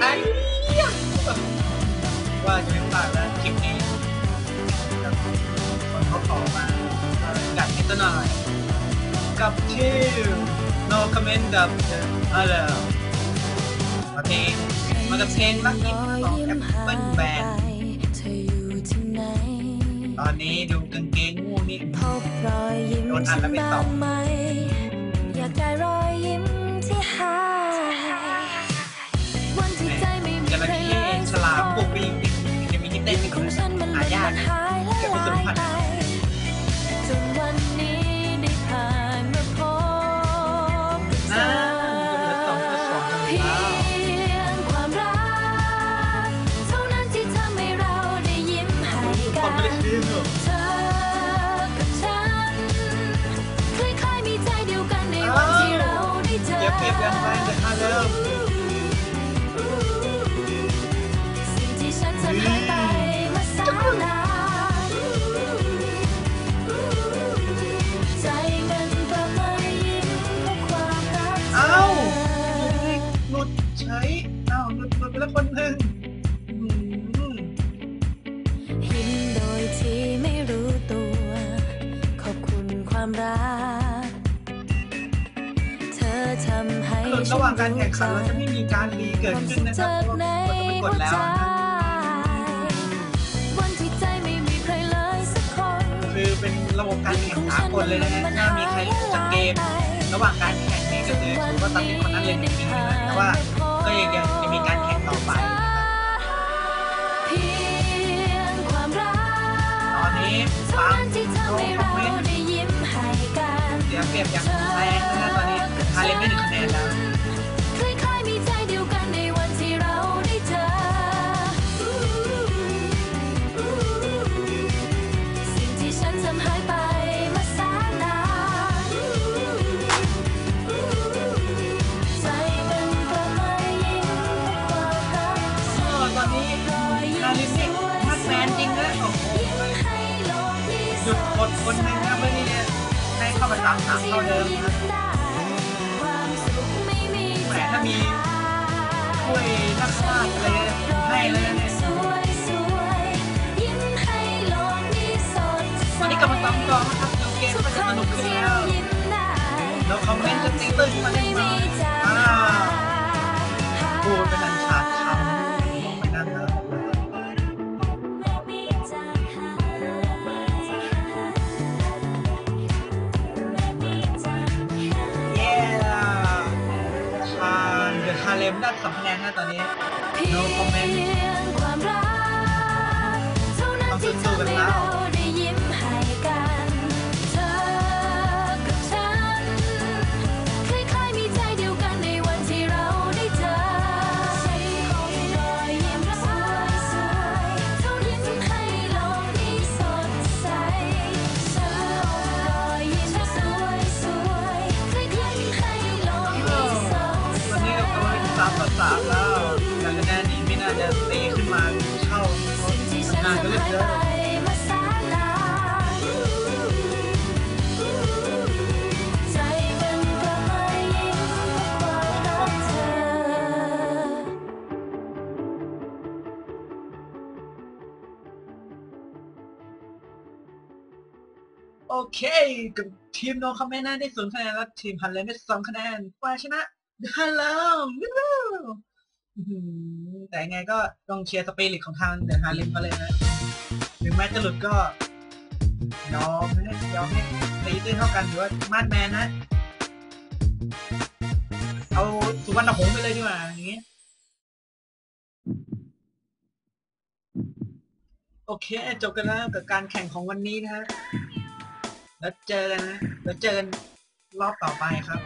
ไอ้ยว่าจะไม่พลาดแล้วคลิปนี้คนเขาขอมากัดนิดหน่อย กับชื่อ no comment กับอะไรมาเพลงมากับเพลงรักยิ้ของ Apple Band ตอนนี้ดูกางเกงงูนี่โดนอัดแล้วไม่ตอบฉันบ้างไหมอยากได้รอยยิ้มที่หายวันที่ใจไม่มีจระใครเลยฉลามปุกปีจะมีที่เต้นอีกขคองนฉันมันหายากหายและเก็บไว้ลาสุยพรรณไปจนวันนี้ ต่ ลุดหลุดไปแล้วคนหนึ่งยิ้มโดยที่ไม่รู้ตัว ขอบคุณความรัก เธอทำให้ฉัระหว่างการแข่งขันเราจะไม่มีการรีเกิดขึ้นนะครับเพราะว่าคนจะไปกดแล้วคือเป็นระบบการแข่งสากลเลยนะฮะถ้ามีใครหลุดจากเกม ระหว่างการแข่งนี่ก็คือถือว่าตัดสินคนนั้นเลยหนึ่งปีนะแต่ว่าก็ยังยังจะมีการแข่ง ไปนะครับเพียงความรัตอกนนี้เท่าฟังนั้นที่โนทำให้คอมเราเมนต์ได้ยิ้มให้กันเสียเปรียบอย่างแรงนะ ฮาเลมนี่มัดแมนจริงนะโอ้โหให้โลกนี้หยุดกดคนหนึ่งนะเมื่อนี้เนี่ยให้เข้ามาตามถามเท่าเดิมนะความสุขไม่มีแหมถ้ามีถ้วยนักราชอะไรเนี่ยผมให้เลยนะเนี่ยสวยสวยยิ้มให้โลกนี้สดใสวันนี้กลับมาตามต่อนะครับเดี๋ยวเกมก็จะสนุกขึ้นแล้วยิ้มได้เดี๋ยวคอมเมนต์จะตีตื้นขึ้นมาเล่นน้อยอ้า มได้สองคะแนนนะตอนนี้ No comment ความรักเท่านั้นแล้วานก็เลือกเยอะโอเคกับทีมนคอมเมนต์ได้ศูนย์คะแนนแล้วทีมฮันเลนได้สองคะแนนฝ่าชนะฮันเลม แต่ยังไงก็ต้องเชียร์สปิริตของทางเดอะฮาเลมเขาเลยนะถึงแม้จะหลุดก็ยอมนะยอมให้ตีตื้นเท่ากันหรือว่ามาดแมนนะ เอาสุวรรณหงส์ไปเลยดีกว่าอย่างงี้โอเค จบกันแล้วกับการแข่งของวันนี้นะฮะแล้วเจอกันนะแล้วเจอกันรอบต่อไปครับ